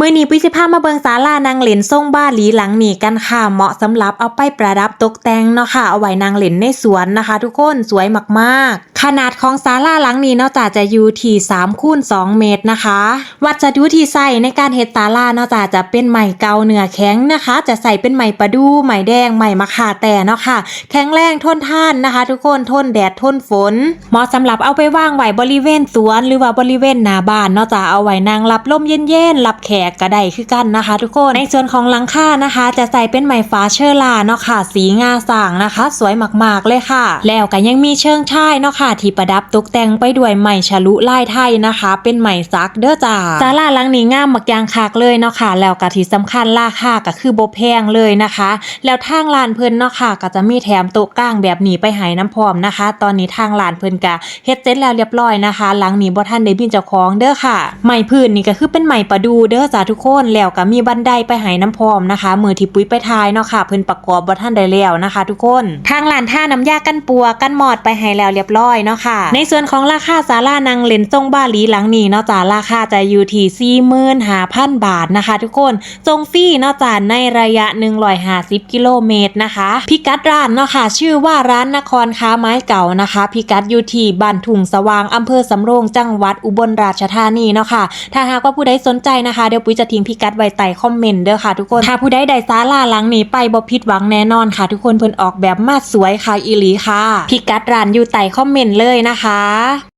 มื่อนี้ปุ้ยสิพามาเบิงศาลานางเหลนทรงบ้านหลีหลังนี่กันค่ะ เหมาะสำหรับเอาไปประดับตกแต่งเนาะค่ะ เอาไว้นางเหลนในสวนนะคะ ทุกคนสวยมากๆ ขนาดของศาลาหลังนี้เนาะจาจะอยู่ที่3คูณ2เมตรนะคะ วัสดุที่ใส่ในการเฮ็ดศาลาเนาะจาจะเป็นไม้เกาเนื้อแข็งนะคะ จะใส่เป็นไม้ประดู่ไม้แดงไม้มะขาแต่เนาะค่ะ แข็งแรงทนทานนะคะ ทุกคนทนแดดทนฝน เหมาะสำหรับเอาไปวางไว้บริเวณสวน หรือว่าบริเวณหน้าบ้านเนาะจะเอาไว้นางรับลมเย็นๆรับแขกก็ได้คือกันนะคะ ทุกคน ในส่วนของหลังคานะคะ จะใส่เป็นไม้ฟ้าเชอราเนาะค่ะ สีงาสางนะคะ สวยมากๆเลยค่ะ แล้วก็ยังมีเชิงช่ายเนาะค่ะ ที่ประดับตกแต่งไปด้วยไม้ฉลุลายไทยนะคะ เป็นไม้ซักเด้อจ้าศาลาหลังนี้งามมักอยางคักเลยเนาะค่ะ แล้วก็ที่สำคัญราคาก็คือบ่แพงเลยนะคะ แล้วทางร้านเพิ่นเนาะค่ะ ก็จะมีแถมโต๊ะกลางแบบนี้ไปให้น้ำพร้อมนะคะ ตอนนี้ทางร้านเพิ่นก็เฮ็ดเสร็จแล้วเรียบร้อยนะคะ หลังนี้บ่ทันได้บินเจ้าของเด้อค่ะไม้พื้นนี่ก็คือเป็นไม้ประดูเด้อจ้าทุกคนแล้วก็มีบันไดไปให้น้ำพร้อมนะคะมือที่ปุ้ยไปทายเนาะค่ะเพิ่นประกอบบ่ทันได้แล้วนะคะ ทุกคนทางร้านท่าน้ำยากันปัวกันหมอดไปให้แล้วเรียบร้อยเนาะค่ะ ในส่วนของราคาศาลานางเลนทรงบ้าลีหลังนี้เนาะจ้าราคาจะอยู่ที่45,000 บาทนะคะ ทุกคนทรงฟรีเนาะจ้าในระยะ 150 กิโลเมตรนะคะ พิกัดร้านเนาะค่ะ ชื่อว่าร้านนครค้าไม้เก่านะคะ พิกัดอยู่ที่บ้านถุงสว่างอำเภอสำโรงจังหวัดอุบลราชธานีเนาะค่ะ ถ้าหากว่าผู้ใดสนใจนะคะเดี๋ยวปุ้ยจะทิ้งพิกัดไว้ใต้คอมเมนต์เด้อค่ะทุกคนถ้าผู้ใดใดซาลาหลังนี้ไปบ่ผิดหวังแน่นอนค่ะ ทุกคนเพิ่นออกแบบมาสวยค่ะอีหลีค่ะ พิกัดร้านอยู่ใต้คอมเมนต์เลยนะคะ